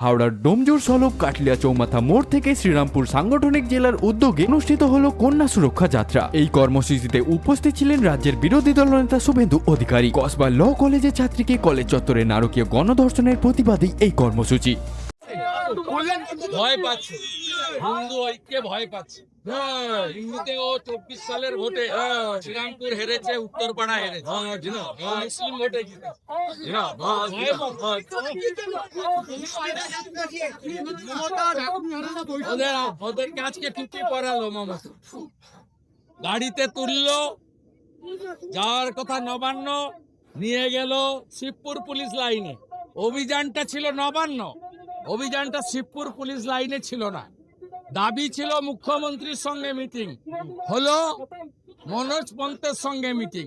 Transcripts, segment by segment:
হাওড়ার ডোমজুর সলব কাটলিয়া চৌমাথা মোড় থেকে শ্রীরামপুর সাংগঠনিক জেলার উদ্যোগে অনুষ্ঠিত হল কন্যা সুরক্ষা যাত্রা। এই কর্মসূচিতে উপস্থিত ছিলেন রাজ্যের বিরোধী দলনেতা শুভেন্দু অধিকারী। কসবা ল কলেজের ছাত্রীকে কলেজ চত্বরে নারকীয় গণধর্ষণের প্রতিবাদী এই কর্মসূচি। ভয় পাচ্ছে। হিন্দু ঐক্যে ভয় পাচ্ছে। হিন্দুতে ও চব্বিশ সালের ভোটে শ্রীরামপুর হেরেছে উত্তরপাড়া হেরেছে। মুসলিম ভোটে জিতেছে। ভয় পাচ্ছে। ওদের ওদেরকে আজকে টুপি পরালো মমতা গাড়িতে তুললো যাওয়ার কথা নবান্ন নিয়ে গেল শিবপুর পুলিশ লাইনে। অভিযানটা ছিল নবান্ন অভিযানটা শিবপুর পুলিশ লাইনে ছিল না। দাবি ছিল মুখ্যমন্ত্রীর সঙ্গে মিটিং হলো মনোজ পন্তের সঙ্গে মিটিং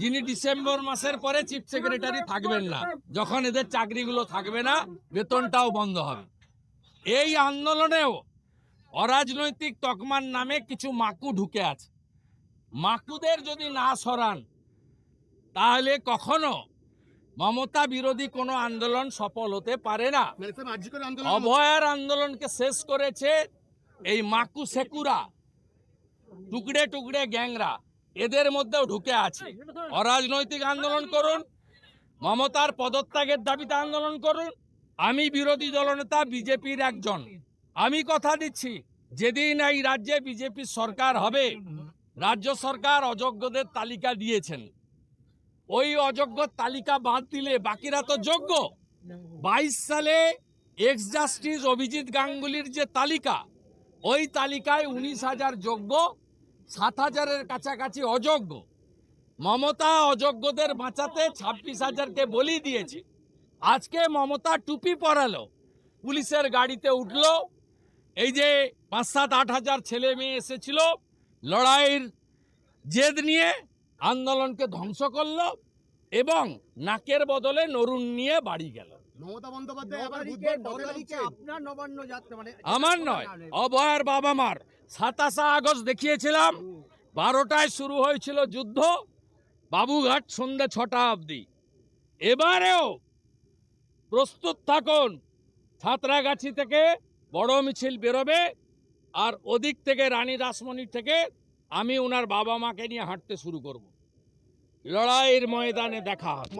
যিনি ডিসেম্বর মাসের পরে চিফ সেক্রেটারি থাকবেন না। যখন এদের চাকরিগুলো থাকবে না, বেতনটাও বন্ধ হবে। এই আন্দোলনেও অরাজনৈতিক তকমার নামে কিছু মাকু ঢুকে আছে। মাকুদের যদি না সরান, তাহলে কখনো মমতা বিরোধী কোনো আন্দোলন সফল হতে পারে না। অভয়ার আন্দোলনকে শেষ করেছে এই মাকু সেকুরা টুকরে টুকরে গ্যাংরা এদের মধ্যেও ঢুকে আছে। অরাজনৈতিক আন্দোলন করুন মমতার পদত্যাগের দাবিতে আন্দোলন করুন। আমি বিরোধী দলনেতা বিজেপির একজন। আমি কথা দিচ্ছি যেদিন এই রাজ্যে বিজেপির সরকার হবে রাজ্য সরকার অযোগ্যদের তালিকা দিয়েছেন। ওই অযোগ্য তালিকা বাদ দিলে বাকিরা তো যোগ্য। বাইশ সালে এক্স জাস্টিস অভিজিৎ গাঙ্গুলির যে তালিকা, ওই তালিকায় উনিশ হাজার যোগ্য, সাত হাজারের কাছাকাছি অযোগ্য। মমতা অযোগ্যদের বাঁচাতে ছাব্বিশ হাজারকে বলি দিয়েছে। আজকে মমতা টুপি পরালো, পুলিশের গাড়িতে উঠল। এই যে পাঁচ সাত আট হাজার ছেলে মেয়ে এসেছিল, লড়াইয়ের জেদ নিয়ে আন্দোলনকে ধ্বংস করল এবং নাকের বদলে নরুন নিয়ে বাড়ি গেল। মানে আমার নয় অভয়ার বাবা মার সাতাশা আগস্ট দেখিয়েছিলাম বারোটায় শুরু হয়েছিল যুদ্ধ বাবুঘাট সন্ধ্যে ছটা অবধি। এবারেও প্রস্তুত থাকুন ছাত্রাগাছি থেকে বড় মিছিল বেরোবে আর ওদিক থেকে রানী রাসমণি থেকে আমি ওনার বাবা মাকে নিয়ে হাঁটতে শুরু করব। লড়াইয়ের ময়দানে দেখা হবে।